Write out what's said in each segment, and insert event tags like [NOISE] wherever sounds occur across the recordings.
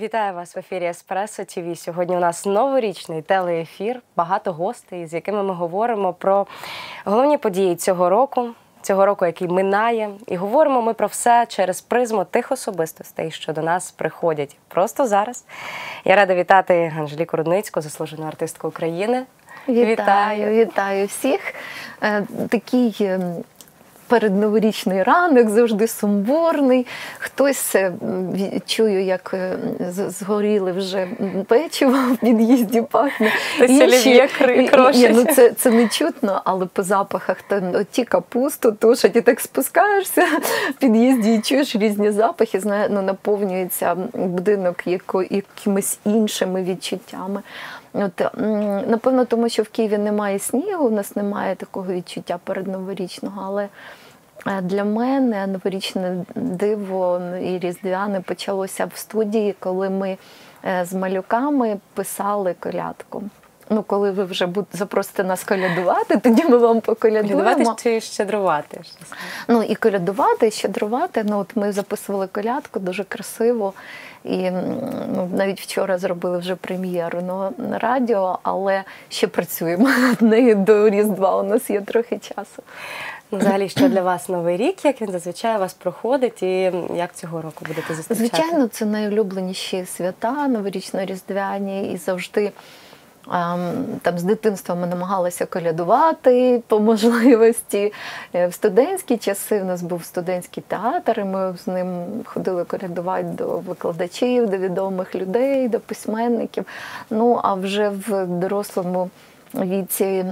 Вітаю вас в ефірі Еспресо ТВ. Сьогодні у нас новорічний телеефір, багато гостей, з якими ми говоримо про головні події цього року, цього року, який минає. І говоримо ми про все через призму тих особистостей, що до нас приходять просто зараз. Я рада вітати Анжеліку Рудницьку, заслужену артистку України. Вітаю, вітаю, вітаю всіх. Е, такий ем, передноворічний ранок, завжди сумбурний. Хтось чую, як е, згоріли вже печиво в під'їзді пахне. Інші, ні, ну це це не чутно, але по запахах там ті капусту тушать, і так спускаєшся в під'їзді і чуєш різні запахи, знає, ну, наповнюється будинок яко, якимись іншими відчуттями. От, Напевно, тому що в Києві немає снігу, у нас немає такого відчуття передноворічного, але для мене новорічне диво і різдвяне почалося в студії, коли ми е, з малюками писали колядку. Ну, коли ви вже запросите нас колядувати, тоді ми вам поколядуємо. Колядувати чи щедрувати? Ну і колядувати, і щедрувати. Ну от ми записували колядку дуже красиво. І ну, навіть вчора зробили вже прем'єру на радіо, але ще працюємо [LAUGHS] над нею до Різдва. У нас є трохи часу. Ну, взагалі, що для вас новий рік, як він зазвичай у вас проходить, і як цього року будете зустрічати? Звичайно, це найулюбленіші свята, новорічно-різдвяні і завжди. Там з дитинства ми намагалися колядувати по можливості. Е, в студентські часи у нас був студентський театр, і ми з ним ходили колядувати до викладачів, до відомих людей, до письменників. Ну а вже в дорослому віці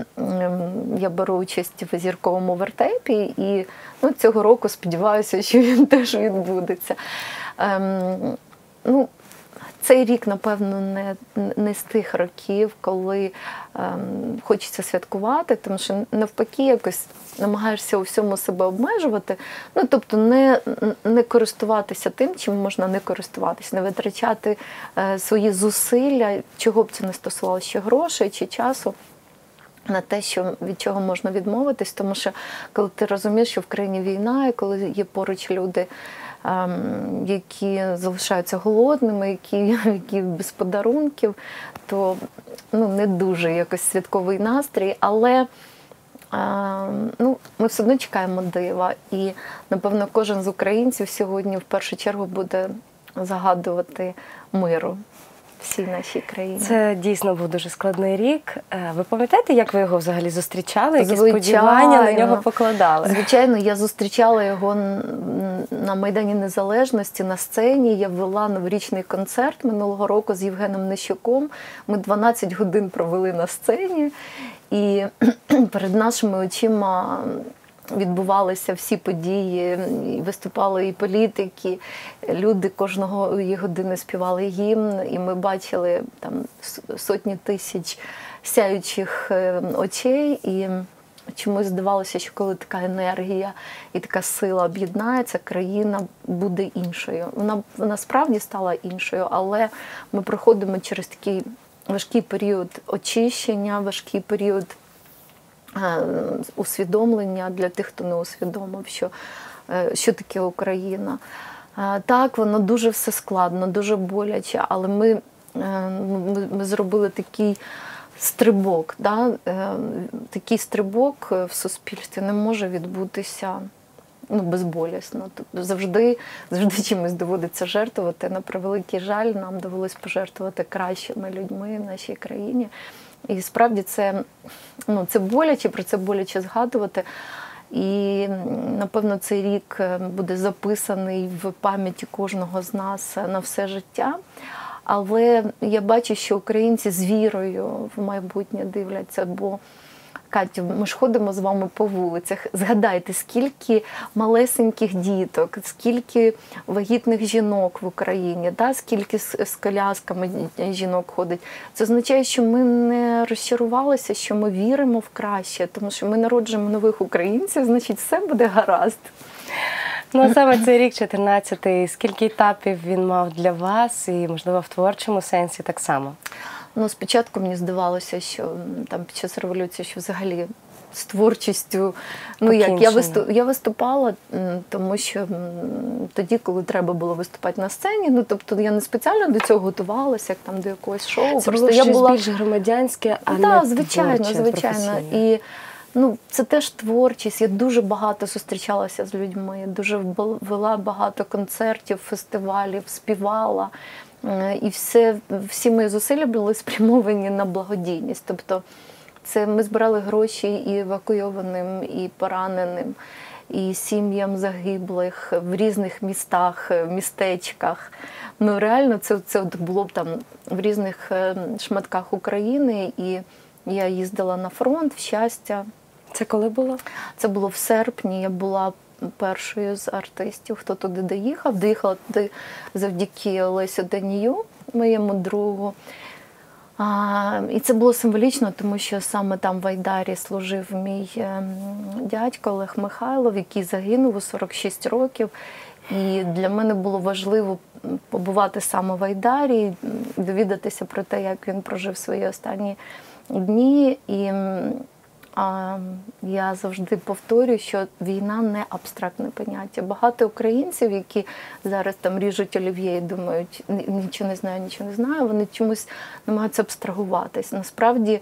я беру участь в зірковому вертепі, і ну, цього року сподіваюся, що він [LAUGHS] теж відбудеться. Ем, ну, цей рік, напевно, не не з тих років, коли ем, хочеться святкувати, тому що навпаки якось намагаєшся у всьому себе обмежувати. Ну, тобто, не не користуватися тим, чим можна не користуватися, не витрачати е, свої зусилля, чого б це не стосувалося, чи грошей чи часу на те, що від чого можна відмовитись, тому що коли ти розумієш, що в країні війна, і коли є поруч люди, які залишаються голодними, які які без подарунків, то ну, не дуже якось святковий настрій, але ем, ну, ми все одно чекаємо дива. І, напевно, кожен з українців сьогодні в першу чергу буде загадувати миру всій нашій країні. Це дійсно був дуже складний рік. Е, ви пам'ятаєте, як ви його взагалі зустрічали? Які Звичайно. сподівання на нього покладали? Звичайно, я зустрічала його на Майдані Незалежності на сцені. Я ввела новорічний концерт минулого року з Євгеном Нещуком. Ми 12 годин провели на сцені, і [CLEARS THROAT] перед нашими очима відбувалися всі події, виступали і політики, люди кожного години співали гімн, і ми бачили там сотні тисяч сяючих е, очей. І чомусь здавалося, що коли така енергія і така сила об'єднається, країна буде іншою. Вона насправді стала іншою, але ми проходимо через такий важкий період очищення, важкий період. Е, усвідомлення для тих, хто не усвідомив, що, е, що таке Україна. Е, так, воно дуже все складно, дуже боляче, але ми, ми, зробили такий. Стрибок, да? такий стрибок в суспільстві не може відбутися ну, безболісно. Тобто завжди завжди чимось доводиться жертвувати. На превеликий жаль, нам довелось пожертвувати кращими людьми в нашій країні. І справді це ну, це боляче, про це боляче згадувати. І напевно цей рік е, буде записаний в пам'яті кожного з нас на все життя. Але я бачу, що українці з вірою в майбутнє дивляться. бо Катю, ми ж ходимо з вами по вулицях. Згадайте, скільки малесеньких діток, скільки вагітних жінок в Україні, да? скільки з колясками жінок ходить. Це означає, що ми не розчарувалися, що ми віримо в краще, тому що ми народжуємо нових українців, значить, все буде гаразд. Ну, а саме цей рік, 14-й, скільки етапів він мав для вас, і, можливо, в творчому сенсі так само. Ну, спочатку мені здавалося, що там під час революції, що взагалі з творчістю. Ну як я виступ, я виступала, тому що тоді, коли треба було виступати на сцені, ну тобто я не спеціально до цього готувалася, як там до якогось шоу. Це Просто було я щось була більш громадянське, а так, не звичайно, творче, звичайно. І ну, це теж творчість. Я дуже багато зустрічалася з людьми, дуже вела багато концертів, фестивалів, співала. Е, І все, всі мої зусилля були спрямовані на благодійність. Тобто це ми збирали гроші і евакуйованим, і пораненим, і сім'ям загиблих в різних містах, е, містечках. Ну реально, це, це от було б там в різних е, шматках України, і я їздила на фронт в щастя. Це коли було? Це було в серпні. Я була першою з артистів, хто туди доїхав. Доїхала туди завдяки Олесю Данію, моєму другу. А, і це було символічно, тому що саме там в Айдарі служив мій ем, дядько Олег Михайлов, який загинув у 46 років. І для мене було важливо побувати саме в Айдарі, довідатися про те, як він прожив свої останні дні. І я завжди повторюю, що війна не абстрактне поняття. Багато українців, які зараз там ріжуть олів'є і думають, «Ні- нічого не знаю, нічого не знаю, вони чомусь намагаються абстрагуватись. Насправді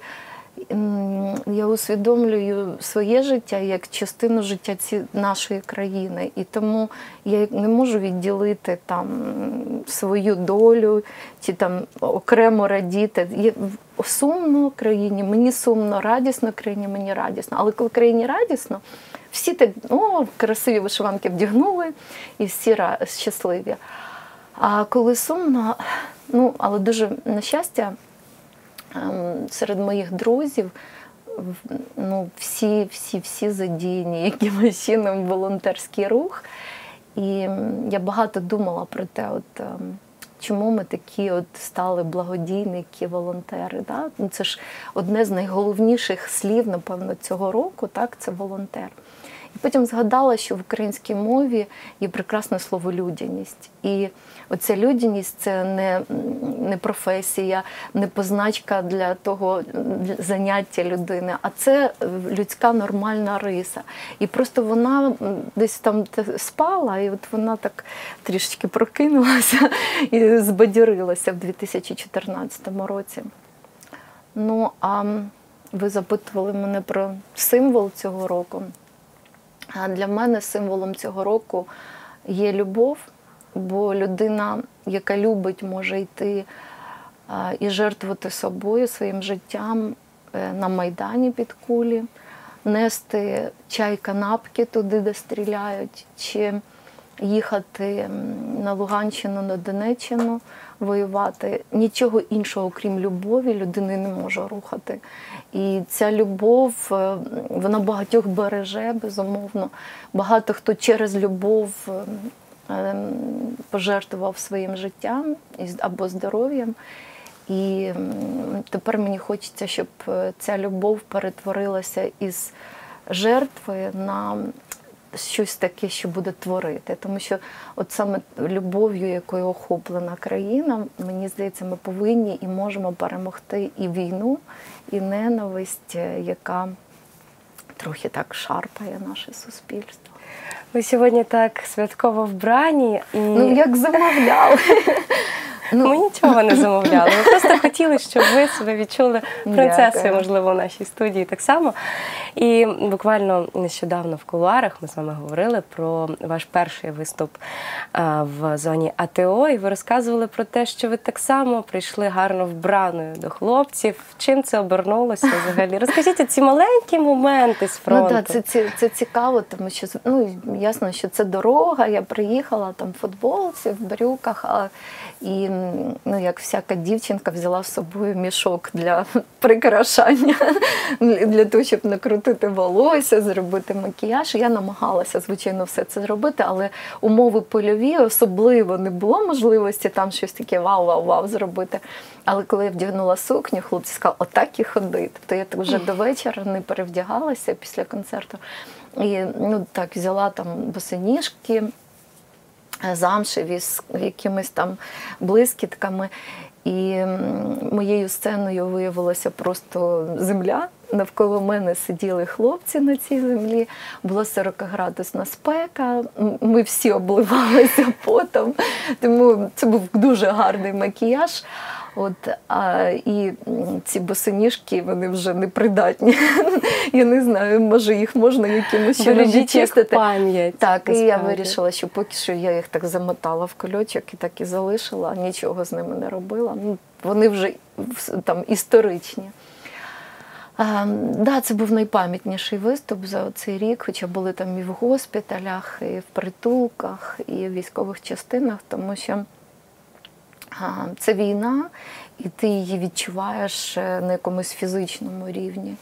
я усвідомлюю своє життя як частину життя ці нашої країни, і тому я не можу відділити там свою долю чи там окремо радіти. В- сумно країні, мені сумно, радісно країні, мені радісно. Але коли країні радісно, всі так о, красиві вишиванки вдягнули і всі щасливі. А коли сумно, ну але дуже на щастя, серед моїх друзів ну, всі, всі, всі задіяні якимось чином волонтерський рух. І я багато думала про те, от, ем, чому ми такі от стали благодійники, волонтери. Да? Ну, Це ж одне з найголовніших слів, напевно, цього року, так, це волонтер. Потім згадала, що в українській мові є прекрасне слово людяність. І оця людяність це не, не професія, не позначка для того заняття людини, а це людська нормальна риса. І просто вона десь там спала, і от вона так трішечки прокинулася [LAUGHS] і збадьорилася в 2014 році. Ну, а ви запитували мене про символ цього року. Для мене символом цього року є любов, бо людина, яка любить, може йти і жертвувати собою, своїм життям е, на Майдані під кулі, нести чай канапки туди, де стріляють, чи їхати на Луганщину, на Донеччину воювати. Нічого іншого, крім любові, людини не може рухати. І ця любов, е, вона багатьох береже, безумовно. Багато хто через любов ем, пожертвував своїм життям або здоров'ям. І тепер мені хочеться, щоб е, ця любов перетворилася із жертви на щось таке, що буде творити. Тому що от саме любов'ю, якою охоплена країна, мені здається, ми повинні і можемо перемогти і війну, і ненависть, е, яка трохи так шарпає наше суспільство. Ви сьогодні так святково вбрані і Ну, як замовляли. Ми нічого не замовляли. Ми просто [LAUGHS] хотіли, щоб ви себе відчули принцесою, можливо, в нашій студії так само. І буквально нещодавно в кулуарах ми з вами говорили про ваш перший виступ в зоні АТО, і ви розказували про те, що ви так само прийшли гарно вбраною до хлопців. Чим це обернулося взагалі? [LAUGHS] Розкажіть ці маленькі моменти з фронту. Ну так, це, це, це цікаво, тому що ну, ясно, що це дорога. Я приїхала там в футболці, в брюках, а, і ну, як всяка дівчинка взяла з собою мішок для [LAUGHS] прикрашання, для того, щоб накрутити волосся, зробити макіяж. Я намагалася, звичайно, все це зробити, але умови польові особливо не було можливості там щось таке вау-вау-вау зробити. Але коли я вдягнула сукню, хлопці сказали, отак і ходи. Тобто я так вже до вечора не перевдягалася після концерту. І ну так взяла там босоніжки замшеві з якимись там блискітками. І моєю сценою виявилася просто земля. навколо мене сиділи хлопці на цій землі, була 40-градусна спека, ми всі обливалися [LAUGHS] потом, тому це був дуже гарний макіяж. От, а, І ці босоніжки вони вже непридатні. [LAUGHS] Я не знаю, може їх можна якимось чином відчистити. пам'ять. Так, і я вирішила, що поки що я їх так замотала в кольочок і так і залишила, нічого з ними не робила. Ну, Вони вже там історичні. А, да, Це був найпам'ятніший виступ за цей рік, хоча були там і в госпіталях, і в притулках, і в військових частинах, тому що це війна, і ти її відчуваєш е, на якомусь фізичному рівні.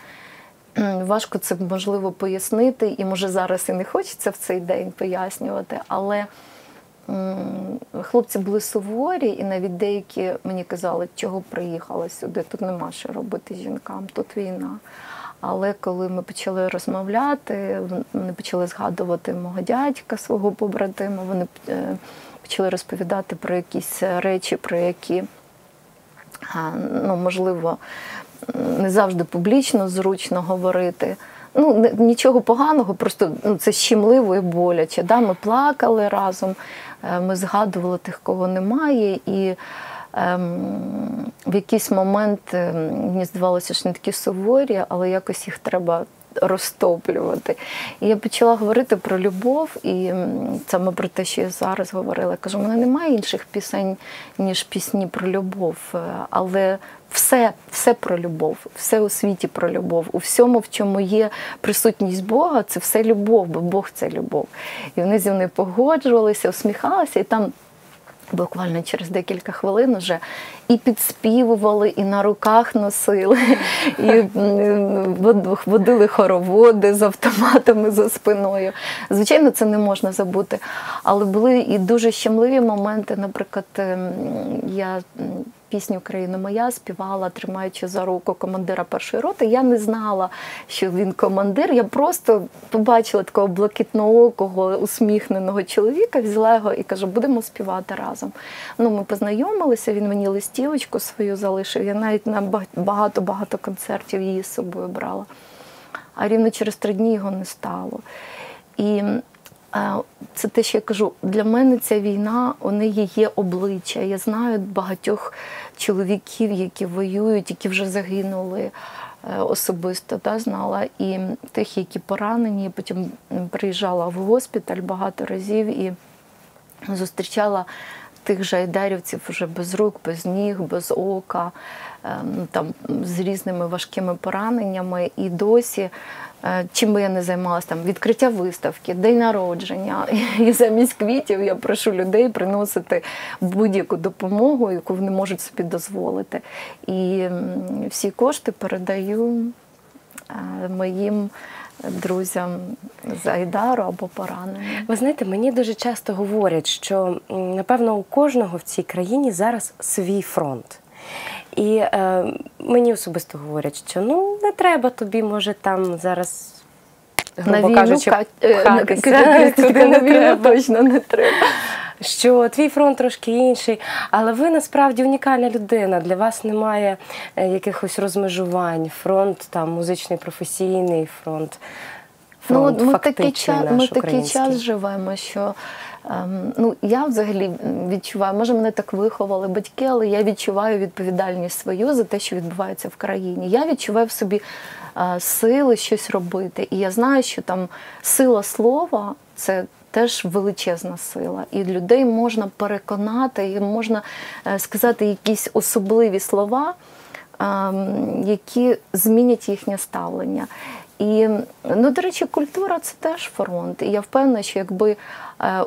Важко це можливо пояснити, і може зараз і не хочеться в цей день пояснювати, але хлопці були суворі, і навіть деякі мені казали, чого приїхала сюди, тут нема що робити жінкам, тут війна. Але коли ми почали розмовляти, вони почали згадувати мого дядька, свого побратима, вони е, почали розповідати про якісь речі, про які, ну, можливо, не завжди публічно зручно говорити. Ну, Нічого поганого, просто ну, це щемливо і боляче. Да? Ми плакали разом, е, ми згадували тих, кого немає. І ем, в якийсь момент ем, мені здавалося, що не такі суворі, але якось їх треба розтоплювати. І я почала говорити про любов, і саме про те, що я зараз говорила. Я кажу, у мене немає інших пісень, ніж пісні про любов. Е, але все все про любов, все у світі про любов. У всьому, в чому є присутність Бога, це все любов, бо Бог це любов. І вони зі мною погоджувалися, усміхалися, і там Буквально через декілька хвилин вже і підспівували, і на руках носили, [LAUGHS] і водили хороводи з автоматами за спиною. Звичайно, це не можна забути. Але були і дуже щемливі моменти. Наприклад, ем, я пісню Країна моя співала, тримаючи за руку командира першої роти. Я не знала, що він командир. Я просто побачила такого блакитноокого, усміхненого чоловіка, взяла його і кажу, будемо співати разом. Ну, Ми познайомилися, він мені листівочку свою залишив. Я навіть на багато-багато концертів її з собою брала. А рівно через три дні його не стало. І це те, що я кажу, для мене ця війна, у неї є обличчя. Я знаю багатьох чоловіків, які воюють, які вже загинули е, особисто, та, знала, і тих, які поранені. Потім приїжджала в госпіталь багато разів і зустрічала тих же айдарівців вже без рук, без ніг, без ока, ем, там з різними важкими пораненнями. І досі, е, чим би я не займалася, там відкриття виставки, день народження. [LAUGHS] І замість квітів я прошу людей приносити будь-яку допомогу, яку вони можуть собі дозволити. І всі кошти передаю е, моїм друзям з Айдару або пораненим. Ви знаєте, мені дуже часто говорять, що напевно у кожного в цій країні зараз свій фронт. І е, мені особисто говорять, що ну не треба тобі, може, там зараз грубо кажучи, е, пхатися, [LAUGHS] туди не треба. точно не треба що твій фронт трошки інший, але ви насправді унікальна людина. Для вас немає е, якихось розмежувань. Фронт там музичний, професійний фронт. Ну, фронт ну, Ми такий час, ми такий час живемо, що ем, ну я взагалі відчуваю, може мене так виховали батьки, але я відчуваю відповідальність свою за те, що відбувається в країні. Я відчуваю в собі е, сили щось робити. І я знаю, що там сила слова це теж величезна сила. І людей можна переконати, і можна е, сказати якісь особливі слова, ем, які змінять їхнє ставлення. І, ну, до речі, культура це теж фронт. І я впевнена, що якби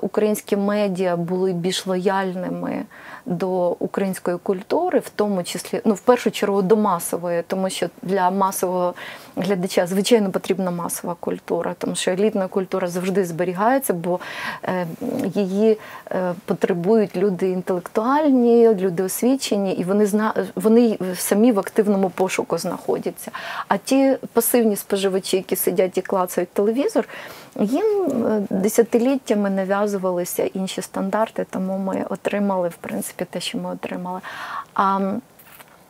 українські медіа були більш лояльними до української культури, в тому числі, ну, в першу чергу до масової, тому що для масового глядача, звичайно, потрібна масова культура, тому що елітна культура завжди зберігається, бо е, її е, потребують люди інтелектуальні, люди освічені, і вони зна вони самі в активному пошуку знаходяться. А ті пасивні споживачі, які сидять і клацають телевізор, їм е, десятиліттями нав'язувалися інші стандарти, тому ми отримали в принципі те, що ми отримали. А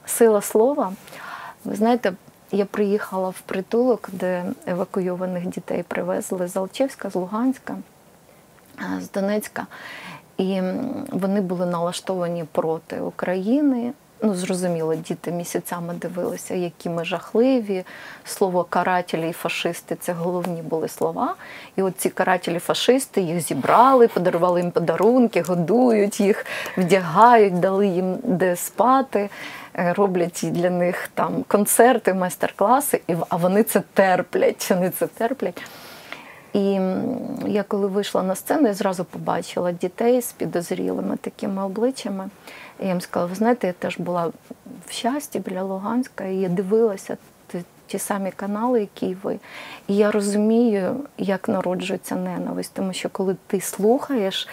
сила слова, ви знаєте я приїхала в притулок, де евакуйованих дітей привезли з Алчевська, з Луганська, е, з Донецька. І вони були налаштовані проти України. Ну, зрозуміло, діти місяцями дивилися, які ми жахливі. Слово карателі і фашисти це головні були слова. І от ці карателі фашисти їх зібрали, подарували їм подарунки, годують їх, вдягають, дали їм де спати, е, роблять для них там концерти, майстер-класи, а вони це терплять. Вони це терплять. І я коли вийшла на сцену, я зразу побачила дітей з підозрілими такими обличчями. І я їм сказала, ви знаєте, я теж була в щасті біля Луганська, і я дивилася ті, самі канали, які ви. І я розумію, як народжується ненависть, тому що коли ти слухаєш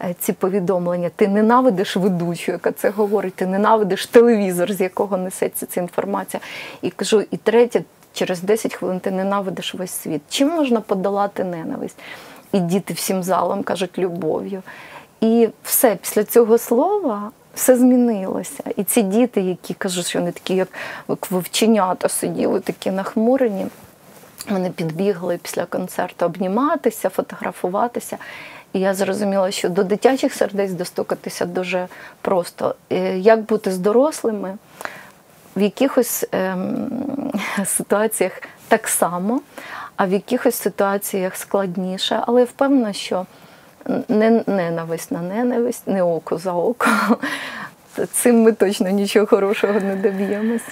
е, ці повідомлення, ти ненавидиш ведучу, яка це говорить, ти ненавидиш телевізор, з якого несеться ця інформація. І кажу, і третє, через 10 хвилин ти ненавидиш весь світ. Чим можна подолати ненависть? І діти всім залом кажуть любов'ю. І все, після цього слова все змінилося. І ці діти, які кажуть, що вони такі, як, вовченята сиділи, такі нахмурені. Вони підбігли після концерту обніматися, фотографуватися. І я зрозуміла, що до дитячих сердець достукатися дуже просто. Е, Як бути з дорослими в якихось ем, ситуаціях так само, а в якихось ситуаціях складніше. Але я впевнена, що не ненависть на ненависть, не око за око. [LAUGHS] Цим ми точно нічого хорошого не доб'ємось.